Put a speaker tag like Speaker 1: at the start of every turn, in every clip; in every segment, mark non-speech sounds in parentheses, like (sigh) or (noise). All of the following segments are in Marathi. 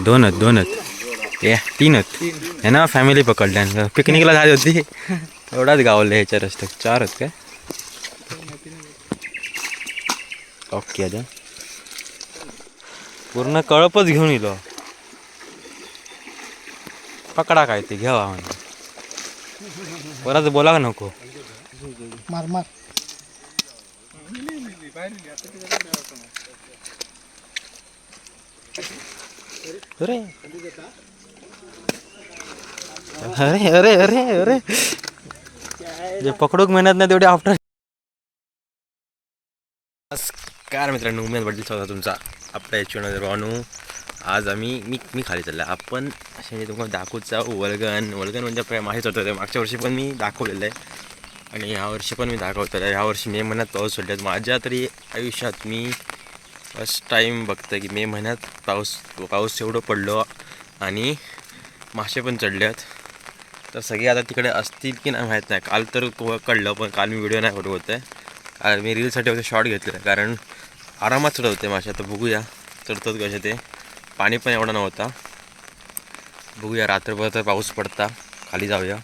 Speaker 1: दोनच दोनच ते तीनच हे ना फॅमिली पकडल्या पिकनिकला झाली होती एवढाच गावले ह्याच्या रस्ते चार आहेत काय ओके आता पूर्ण कळपच घेऊन येलो पकडा काय ते घ्यावा म्हणजे परत बोला का नको
Speaker 2: मार मार
Speaker 1: अरे. अरे अरे अरे अरे. जे पकडूक मेहनत नाही तेवढी आफ्टर नमस्कार मित्रांनो उमेद वडील स्वतः तुमचा. आपल्या याच्यावर रानू आज आम्ही मी मी खाली चालला आपण असे मी तुम्हाला दाखवूचा वल्गन वल्गन म्हणजे माहीत होतं ते. मागच्या वर्षी पण मी दाखवलेलं आहे. आणि ह्या वर्षी पण मी दाखवतो ह्या वर्षी मे महिन्यात पाऊस पडल्यात. माझ्या तरी आयुष्यात मी फर्स्ट टाईम बघतं की मे महिन्यात पाऊस पाऊस एवढं पडलो आणि मासे पण चढल्यात तर सगळे आता तिकडे असतील की नाही माहीत नाही. काल तर कळलं पण काल मी व्हिडिओ नाही फोटो होते कारण मी रीलसाठी वगैरे शॉर्ट घेतले कारण आरामात चढत होते मासे. आता बघूया चढतात कसे ते. पाणी पण एवढा नव्हता. बघूया रात्रभर तर पाऊस पडता. खाली जाऊया.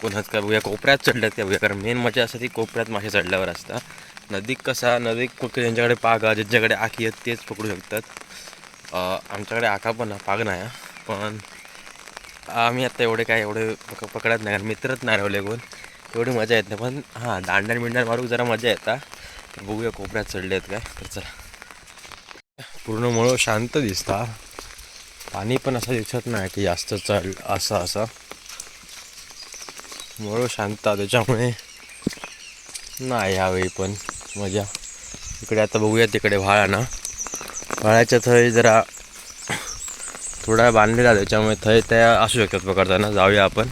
Speaker 1: कोणात काय बघूया कोपऱ्यात चढल्यात त्या बघूया कारण मेन मजा असते ती कोपऱ्यात मासे चढल्यावर असतात. नदीक कसा नदी फक्त ज्यांच्याकडे आहे ज्यांच्याकडे आखी आहेत तेच पकडू शकतात. आमच्याकडे आखा पण पाग नाही आहे. पण आम्ही आता एवढे काय एवढे पक पकडत नाही कारण मित्रच नाही रावले कोण. एवढी मजा येत नाही पण हां दांडण बिंड्यान मारू जरा मजा येता. तर बघूया कोपऱ्यात चढले आहेत काय तर चला. पूर्ण मुळं शांत दिसता. पाणी पण असं दिसत नाही की जास्त चढ असं असं. मुळं शांत त्याच्यामुळे नाही यावेळी पण. मजा. इकडे आता बघूया तिकडे व्हाळा ना व्हाळाच्या थंय जरा थोडा बांधलेला त्याच्यामुळे थंय त्या असू शकतात पकडताना. जाऊया आपण.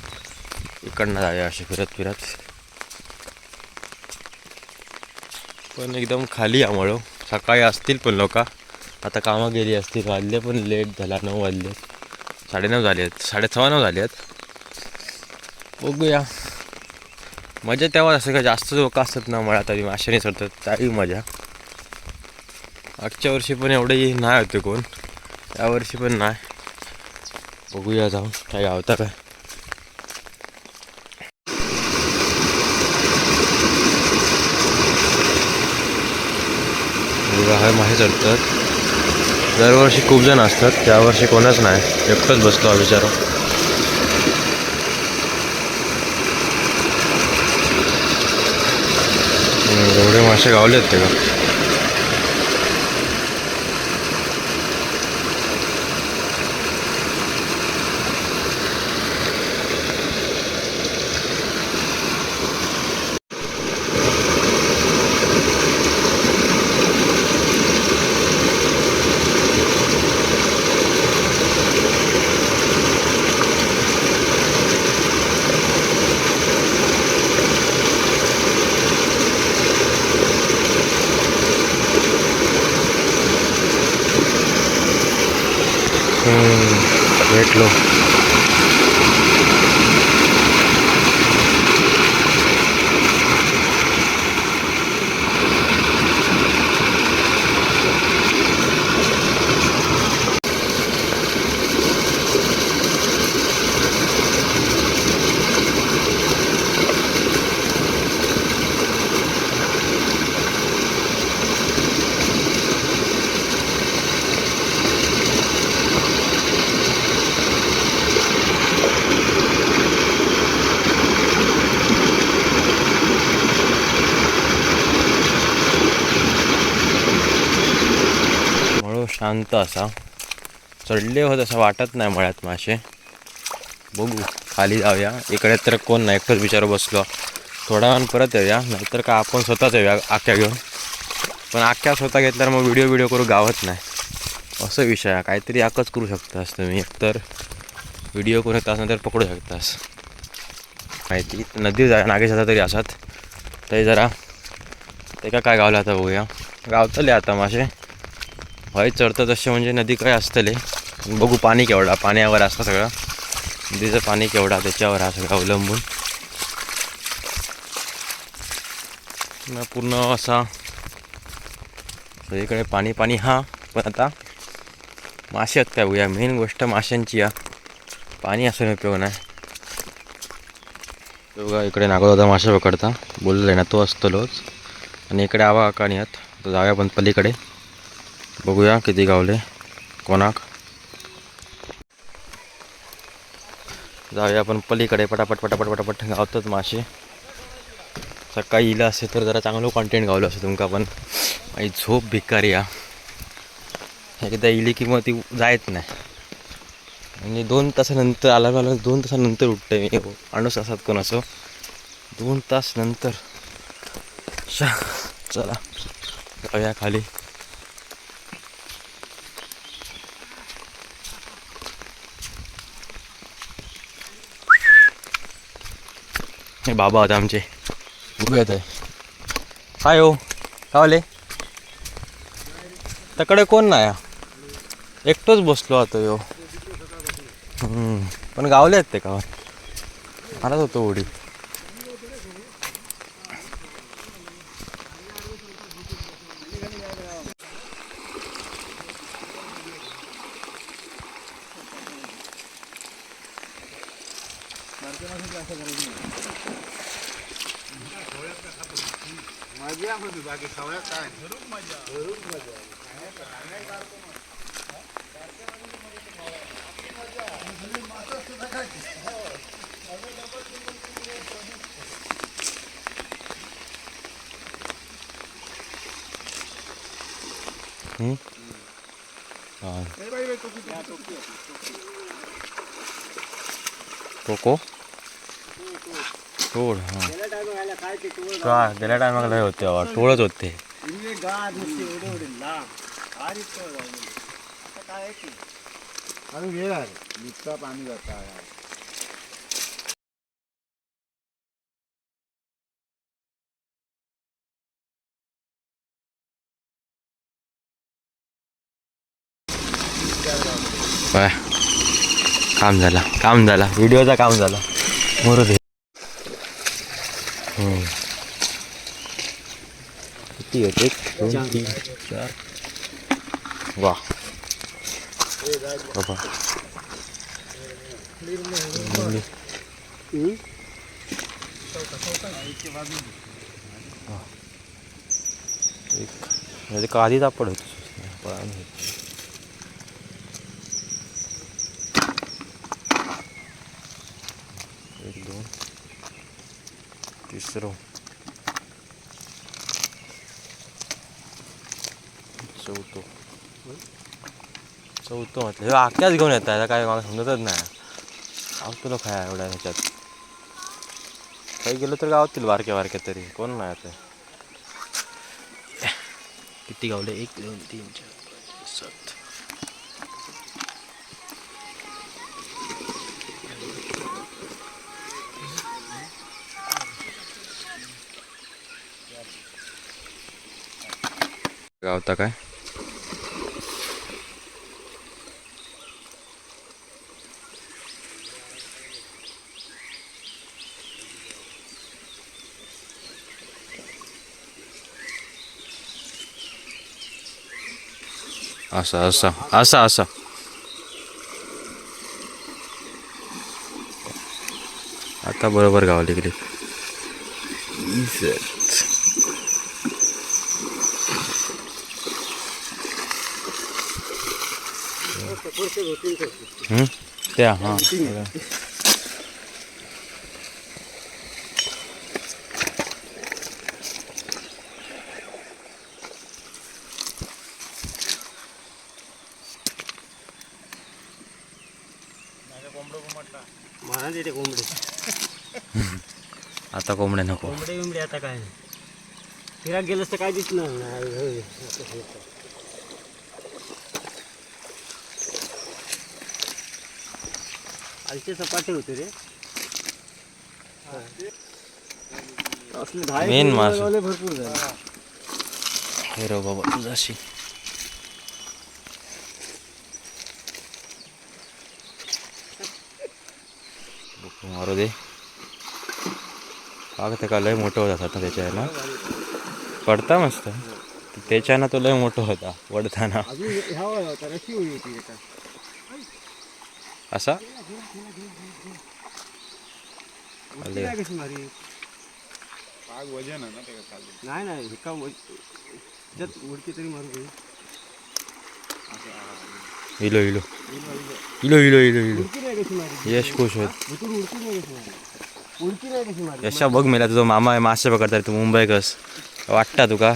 Speaker 1: इकडनं जाऊया असे फिरत फिरत. पण एकदम खाली आम्हाला. सकाळी असतील पण लोक. आता कामं गेली असतील वाजले पण लेट झाला नऊ वाजले. साडेनऊ झाले आहेत. साडेसव्वा नऊ झाले आहेत. बघूया. मजा तेव्हा असं का जास्त लोक असतात ना मला तरी माशाने चढतात त्याही मजा. मागच्या वर्षी पण एवढे नाही होते कोण. या वर्षी पण नाही. बघूया जाऊन काय गावता काय. मासे चढतात दरवर्षी खूप जण असतात त्यावर्षी कोणच नाही. एकटंच बसतो हा बिचारा हम्म, एवढे मासे गावले आहेत ते का हम्म, भेटलो मळू शांत असा. चढले होत असं वाटत नाही मळ्यात मासे. बघू खाली जाऊया. इकडे तर कोण नाही एकटंच बिचारा बसलो. थोडा वेळ परत येऊया. नाहीतर का आपण स्वतःच येऊया आख्या घेऊन. पण आख्या स्वतः घेतल्यावर मग व्हिडिओ व्हिडिओ करू गावत नाही. असं विषय आहे. काहीतरी आकच करू शकतास तुम्ही. एकतर व्हिडिओ करू शकतास नंतर पकडू शकतास. माहिती? नदी जा नागेश तरी असत. ते जरा. ते काय गावलं आता बघूया. गावतले आता मासे. हय चढतं तसे म्हणजे नदी काय असतले बघू पाणी केवढा पाण्यावर असतं सगळं नदीचं पाणी केवढा त्याच्यावर हा सगळं अवलंबून पूर्ण असा सगळीकडे पाणी पाणी हा पण आता मासे आहेत काय बघूया मेन गोष्ट माशांची या. पाणी असून उपयोग नाही. तो बघा इकडे नागोदा मासे पकडता. बोलले ना तो असतोच आणि इकडे आवा काणी आहेत. तर जाऊया पण पलीकडे. बघूया किती गावले कोणाक जाऊया आपण पलीकडे पटापट पटापट पटापट गावतात मासे सकाळी इलं असे तर जरा चांगलं कॉन्टेंट गावलं असं तुमका पण माझी झोप भिकारी या एकदा इली की मग ती जायत नाही आणि दोन तासानंतर आला आला दोन तासानंतर उठते मी माणूस असतात कोण असो दोन तास नंतर शा चला जाऊया खाली हे बाबा होते आमचे. उभे आहे. काय हो कावले? तकडे कोण नाही एकटोच बसलो आता यो. पण गावले आहेत ते का मारत होतो उडी हम्म? हा. कोको टोळ हां हा गेल्या टायमाला लय होते बाबा टोळच होते
Speaker 2: अरे वेळ आहे इतका पाणी जाता
Speaker 1: काय काम झाला काम झाला. व्हिडिओचा काम झाला. मोरू दे. किती होते एक दोन तीन चार. वा. बाबा. एक म्हणजे काधी तापड होतो एक दोन तिसरं चौथो चौथं म्हटलं हे आख्याच घेऊन येत आहे काय मला समजतच नाही आवतो खाया एवढ्या ह्याच्यात काही गेलो तर गावतील बारक्या बारक्या तरी कोण नाही आता किती गावले एक दोन तीन चार गावता काय? असा असा असा असा. आता बरोबर गावली गेली हम्म? त्या हां.
Speaker 2: म्हणा तिथे कोंबडे. (laughs)
Speaker 1: आता कोंबड्या नको.
Speaker 2: कोंबडे बिंबडे आता काय? फिरायला गेलंस तर काय दिसणार? नाही आलचे सपाटे होते रे. कोंबडे
Speaker 1: मासे.
Speaker 2: भरपूर झाले.
Speaker 1: बाबा तुझाशी मारू दे. का ते का लय मोठं होत ना त्याच्या ह्याला पडता मस्त. त्याच्यानं तो लय मोठा होता वडताना असा?
Speaker 3: नाही नाही उडकी तरी मारू
Speaker 1: इलो इलो. इलो इलो. इलो इलो यश खुश होत. यशा बघ मेला तुझा मामा आहे मासे पकडतात तू मुंबई कस? वाटता तुका?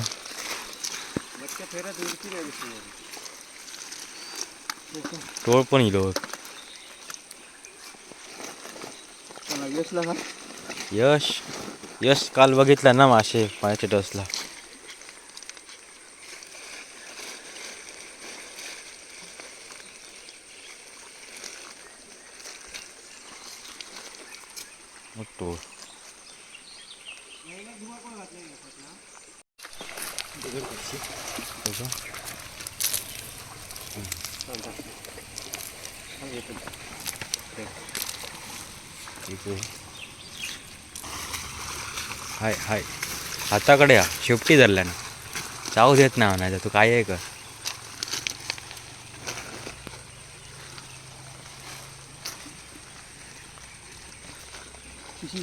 Speaker 1: टोळ पण इलो.
Speaker 3: यशला का
Speaker 1: यश यश काल बघितला ना मासे पाण्याच्या टसला टोळ हाय हाय. हाताकडे या. शेपटी धरल्यानं चावू देत नाही म्हणायचं. तू काय आहे का
Speaker 3: शिशी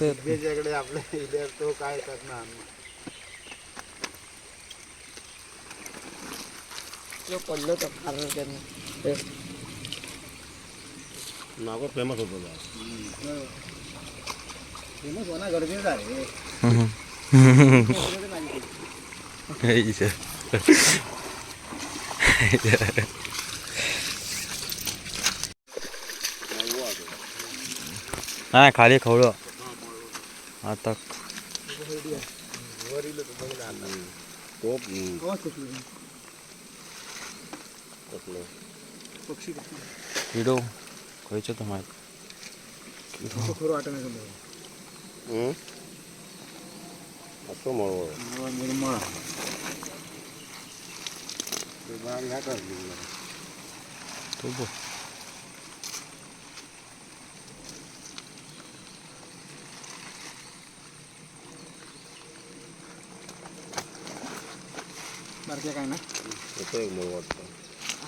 Speaker 3: घे
Speaker 1: येत
Speaker 4: त्याच्याकडे आपल्या इथे तो काय करणार?
Speaker 3: पडलं तर फार त्यांना.
Speaker 4: नागो फेमस होतो फेमस होणं गरजेचं आहे.
Speaker 1: नाही खाली खवळं. आता
Speaker 4: तो
Speaker 3: पक्षी
Speaker 1: किडो खयचं तर माहीत.
Speaker 3: खरं वाटत
Speaker 4: असं मळ
Speaker 3: निर्मळ
Speaker 1: तो बघ.
Speaker 3: बारक्या काय ना?
Speaker 4: एक वाटतं.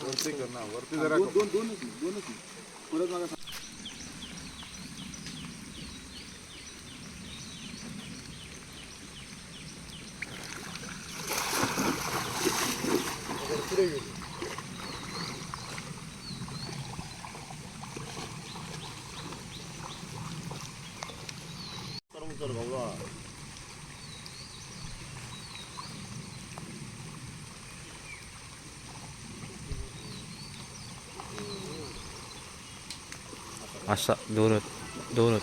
Speaker 4: वरती कर ना वरती जरा
Speaker 3: दोन दोनच दोनच परत मला
Speaker 1: असा दोरत दोरत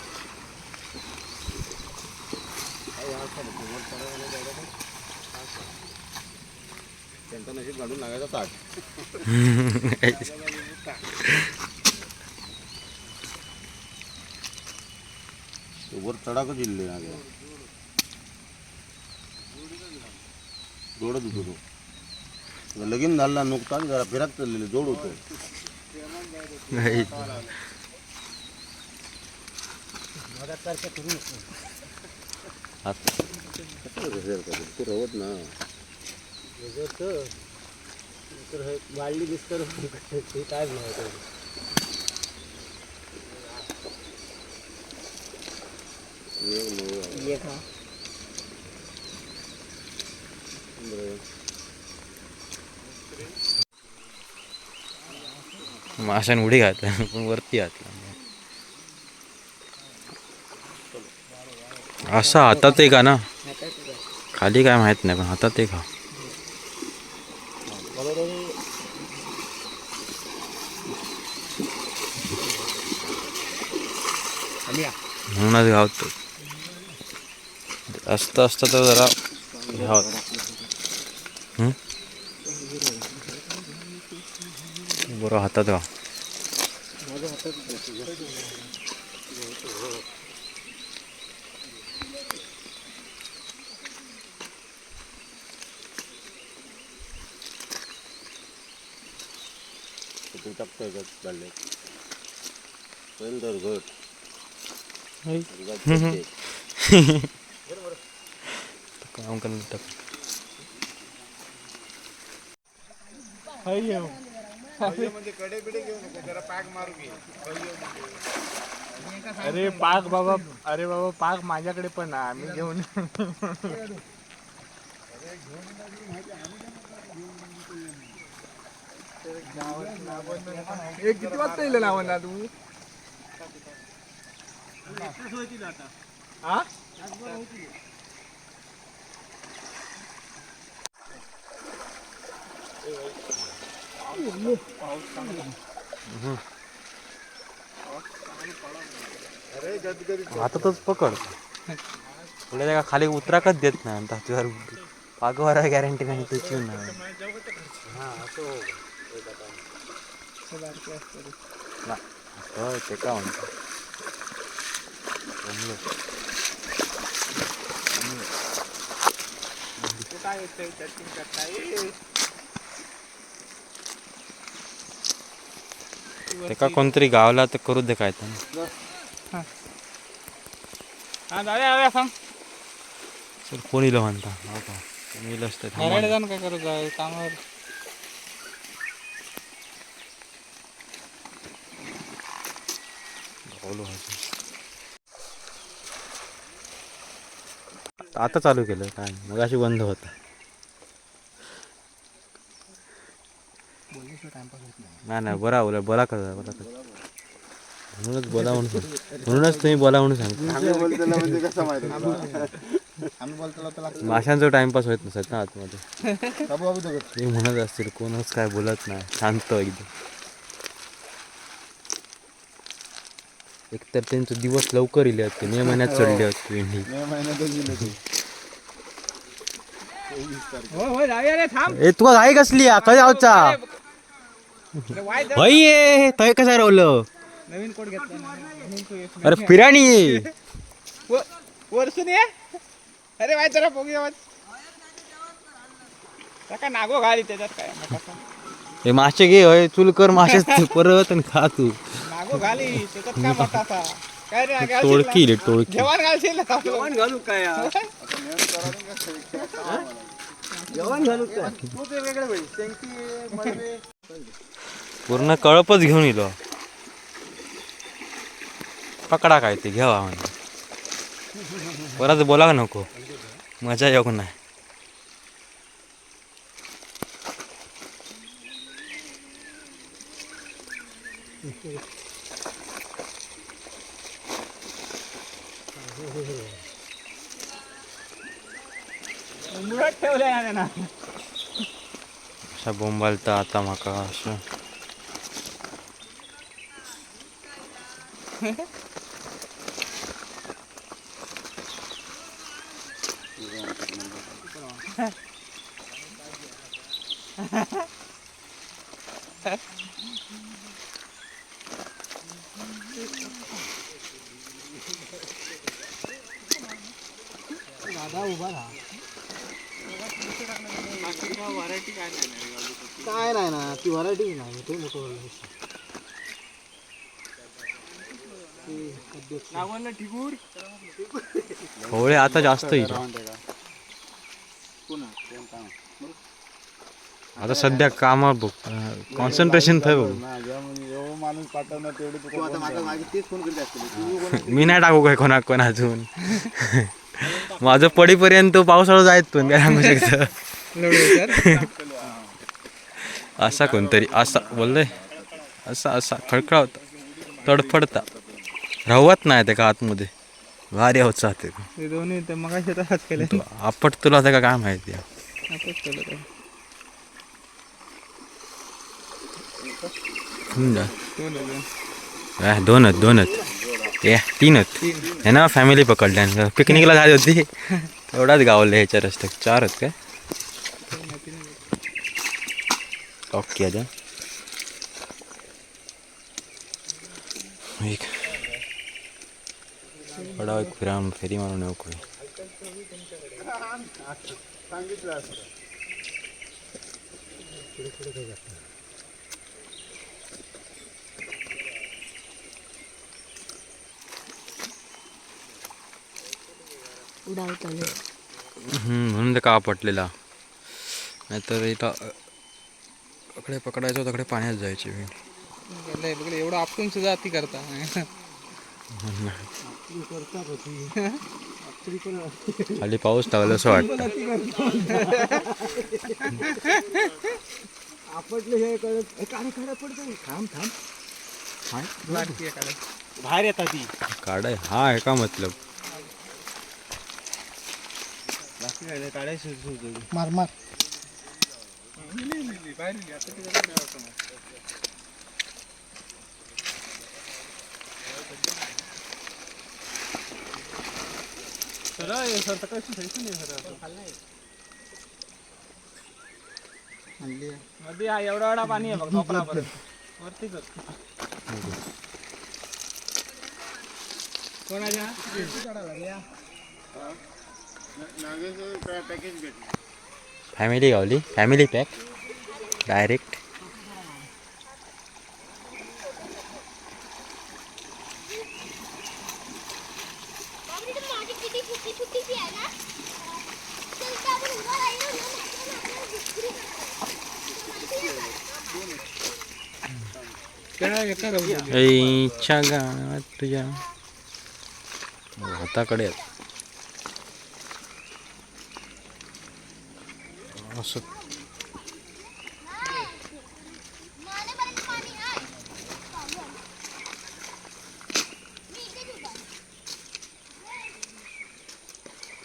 Speaker 4: त्यांचा नशीब काढून लागायचा ताट वर तडाख जिल्हे आगे जोडत होतो तो लगीन झाला नुकताच जरा फिरत चाललेले जोड होतो. रवत ना
Speaker 3: वाढली दिसतं ते काय नाही ये का
Speaker 1: माशान उडी घातला पण वरती घातला. असा हातात आहे का ना? खाली काय माहीत नाही पण हातात आहे का म्हणूनच गावतो असतं असतं तर जरा घ्यावं बरं हातात
Speaker 5: गाव घट.
Speaker 1: हम्म. काम करून टाक.
Speaker 2: अरे पाक बाबा अरे बाबा पाक माझ्याकडे पण आहे मी घेऊन एक किती वाजता येईल ना तू हा?
Speaker 1: आता तोच पकड. पुढे त्या खाली उतराकच देत नाही आता तुझ्यावर पागवार गॅरंटी नाही तुझी नाही. ना, होय ते का म्हणतो जमलं. ते का कोणतरी गावला तर करू दे काय तर.
Speaker 2: हा जाऊया सांग
Speaker 1: सर कोण इलं म्हणता? हो का? कोणी इलं असतं
Speaker 2: काय करत जाय कामावर.
Speaker 1: अजून. आता चालू केलं काय मग अशी बंद होता. नाही. नाही बरा बोला बोला करा बोला करा. म्हणूनच बोला म्हणून सांग- म्हणूनच तुम्ही बोला म्हणून सांगता
Speaker 5: बोलताना म्हणजे कसं
Speaker 1: माशांचा टाइमपास होत नसत ना आतमध्ये.
Speaker 5: बाबू बाबू दगड
Speaker 1: ते म्हणत असतील कोणच काय बोलत नाही. शांत एकदम. एकतर त्यांचे दिवस लवकर इले असते मे महिन्यात चढले असते भेंडी
Speaker 5: मे महिन्यातच गेले ते.
Speaker 2: हो हो जाऊया रे थांब.
Speaker 1: ए तुका घाई कसली हा? कधी आवचा
Speaker 2: अरे वाय जा.
Speaker 1: हय ये थंय कसं रावलं?
Speaker 2: नवीन कोट घेतला.
Speaker 1: अरे पिराणी.
Speaker 2: व- वरसून ये. अरे वाय जरा वाच. काय नागो घाली त्याच्यात काय.
Speaker 1: हे मासे घे हय चुल कर मासे परत आणि खा तू. (laughs)
Speaker 2: नागो घाली त्याच्यात काय मोठासा काय रे घालशील ना?
Speaker 1: टोळकी रे टोळकी
Speaker 2: जेवण घालशील ना? जेवण घालू काय
Speaker 1: पूर्ण कळपच घेऊन येलो पकडा काय ते घ्यावा म्हणजे परत बोला का नको. मजा येऊ नाही
Speaker 2: मुळात ठेवलंय ना त्यानं.
Speaker 1: अशा बोंबालता आता माका असं (laughs)
Speaker 5: ती व्हरायटी नाही ते मोठं
Speaker 2: नागोंना ठिगूर
Speaker 1: होळे आता जास्त येईल आता सध्या कामावर बघ कॉन्सन्ट्रेशन थंय बघ.
Speaker 5: माणूस पाठवणार तेवढे
Speaker 1: मी नाही टाकू काय कोणा कोण अजून माझं पडीपर्यंत पावसाळा जायत पण काय सांगू शकतं. (laughs) असा कोणतरी असा बोलले. असा असा खळखळावता तडफडता. राहवत नाही ते का आतमध्ये. भारी होत जाते.
Speaker 2: ते दोन्ही मग केले.
Speaker 1: आपट तुला ते का काय माहिती दोनच दोनच. ए तीनच. हे ना फॅमिली पकडल्या पिकनिकला झाली होती. एवढाच गावले ह्याच्या रस्त्यात. चार ऑफ किया जाए एक बड़ा एक फिराम फेरी मारो
Speaker 6: ने
Speaker 1: कोई म्हणून ते का नाही तर इथं अकडे पकडायचो तकडे पाण्यात जायचे
Speaker 2: बघले एवढं आपटून सुद्धा अति करता.
Speaker 1: खाली पाऊस लागला असं
Speaker 5: हे हे. बाहेर येतात ती.
Speaker 1: काढाय हा आहे का मतलब?
Speaker 5: बाकी काय काढायचं
Speaker 6: मार मार.
Speaker 2: मध्ये हा एवढा एवढा पाणी आहे बघ झोपडापर्यंत वरती कर कोणाच्या
Speaker 5: पॅकेज भेटलं
Speaker 1: फॅमिली गावली फॅमिली पॅक डायरेक्ट
Speaker 7: माझी किती फुटी फुटीची आहे ना तर त्या आपण उभा राहिलो
Speaker 2: केळा घेतला राहू
Speaker 1: ऐच्या गावात तुझ्या हाताकडे आहेत. असं
Speaker 7: मानेपर्यंत पाणी आहे मी इथे उभा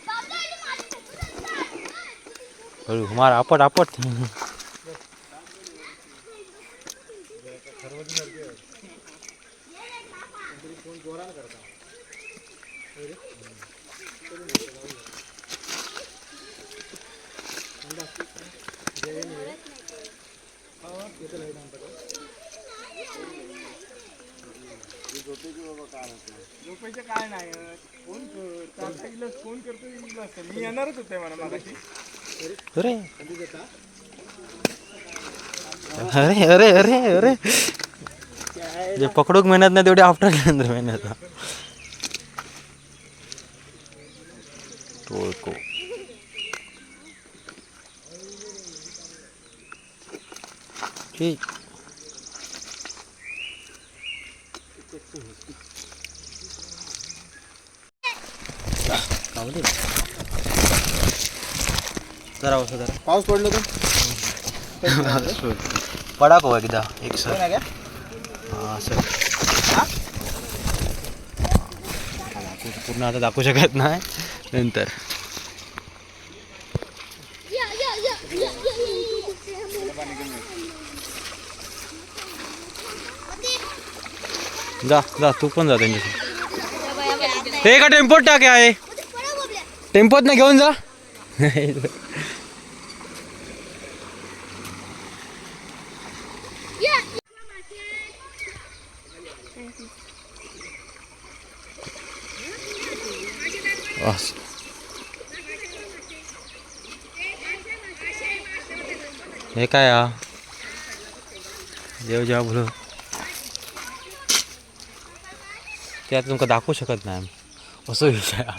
Speaker 7: बाबा इथे माझी
Speaker 1: हळू मार आपट आपट
Speaker 2: झोपायचं काय नाही फोन कर चालता इलाज फोन करतो इलाज असतं. मी येणारच होते म्हणा मागाशी
Speaker 1: अरे. अरे अरे अरे अरे. जे पकडूक मेहनत नाही तेवढी आफ्टर नंतर मेहनत. टोळको. ठीक खाऊ बसा जरा
Speaker 5: पाऊस पडलो तर? (laughs)
Speaker 1: पडा को एकदा एक सर? हा सर. पूर्ण आता दाखवू शकत नाही. नंतर. जा जा तू पण जा त्यांच्याशी. ते का टेम्पोत टाके आहे. टेम्पोत ना घेऊन जा. (laughs) असं. हे काय हा देव जेव्हा बोल ते आता तुमका दाखवू शकत नाही आम्ही. असं विषय हा.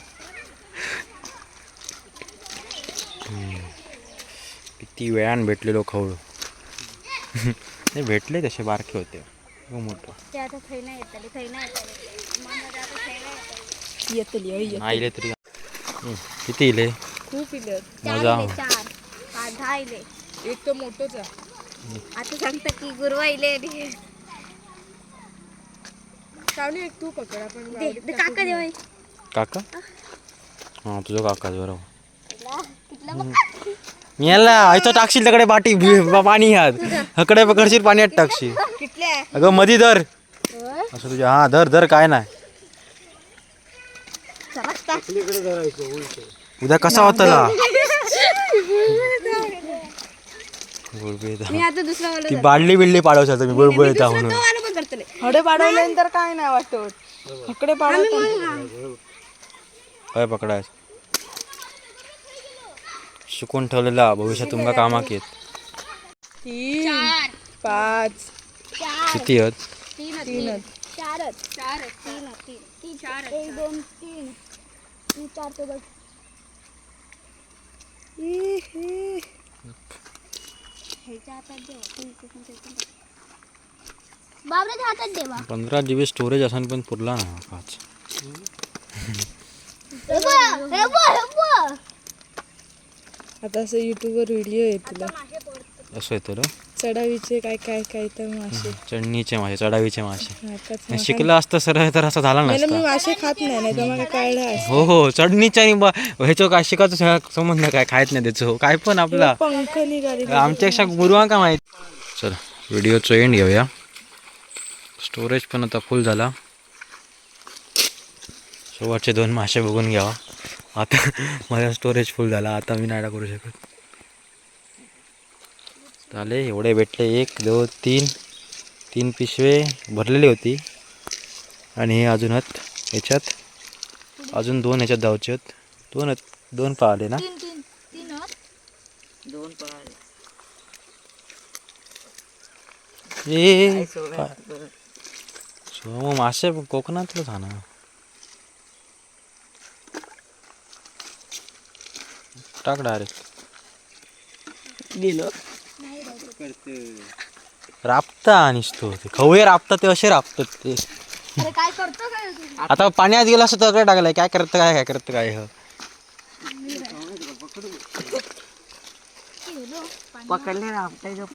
Speaker 1: किती वेळान भेटलेलो खवळू ते भेटले तसे बारके होते मोठं
Speaker 7: ते आता थैना येतले थैना येतले मला आता थैना येतले
Speaker 6: येतली
Speaker 1: नाही इले तरी. किती इले?
Speaker 6: खूप इले
Speaker 1: मजा.
Speaker 7: चार पाच दहा इले.
Speaker 6: एक तर मोठंच आहे.
Speaker 7: आता सांगता की गुरुवा इले दे
Speaker 6: चावली एक तू पकड आपण
Speaker 7: दे काका दे बाई.
Speaker 1: काका हां. तुझं काका बरोबर याला आयतो टाकशील तिकडे बाटी बी- पाणी ह्यात हकडे पकडशील पाण्यात टाकशील. अगं मधी धर. असं तुझ्या हा धर धर काय नाही. उद्या कसा होता
Speaker 7: मी आता दुसरा वाला
Speaker 1: ती बाडली बिडली पाडवशाल तुम्ही बुळबुळ येता म्हणून
Speaker 7: वाला पण करतले
Speaker 6: हडे पाडवल्यानंतर काय नाही वाटत. हकडे पाडवतो.
Speaker 1: काय पकडायचं. शिकून ठेवलेला भविष्यात तुमका कामाक येत.
Speaker 6: तीन पाच.
Speaker 1: किती आहेत?
Speaker 7: तीन
Speaker 6: तीनच.
Speaker 7: चारच चार तीन तीन तीन. चार एक दोन तीन. तीन चार ते बघ ह्याच्या हातात देवा
Speaker 1: पंधरा जी बी. स्टोरेज असून पण पुरला ना पाच.
Speaker 6: आता असं युट्यूबवर व्हिडिओ येतील
Speaker 1: असं येतं रे
Speaker 6: चढावीचे काय काय काय तर मासे.
Speaker 1: चढणीचे मासे चढावीचे मासे. शिकलं असतं सर तर असं झाला
Speaker 6: नाही ना, मी मासे खात नाही नाही तर मला कळलं.
Speaker 1: हो हो चढणीच्या ह्याचं काय शिकायचं संबंध काय खायत नाही त्याचं. काय पण आपला.
Speaker 6: पंख निघाले.
Speaker 1: आमच्यापेक्षा गुरुवां का माहीत? चल व्हिडिओचं एंड घेऊया. स्टोरेज पण आता फुल झाला. शेवटचे दोन मासे बघून घ्यावा. आता (laughs) माझा स्टोरेज फुल झाला. आता मी नाही करू शकत. झाले एवढे भेटले. एक दोन तीन. तीन पिशवे भरलेली होती. आणि हे अजूनच ह्याच्यात. अजून दोन ह्याच्यात जाऊचे आहेत. दोन दोन पाहिले ना?
Speaker 7: तीन तीन तीन आहात.
Speaker 1: ए? सो मासे कोकणातलंच हा ना. टाक डायरेक्ट राबता आणिस तो खवळे राबतात ते असे राबतात ते.
Speaker 7: अरे काय करतो काय तू?
Speaker 1: आता पाण्यात गेला असं तगडे टाकलाय? काय करतं काय काय करतं काय ह?
Speaker 8: पकडले आपल्या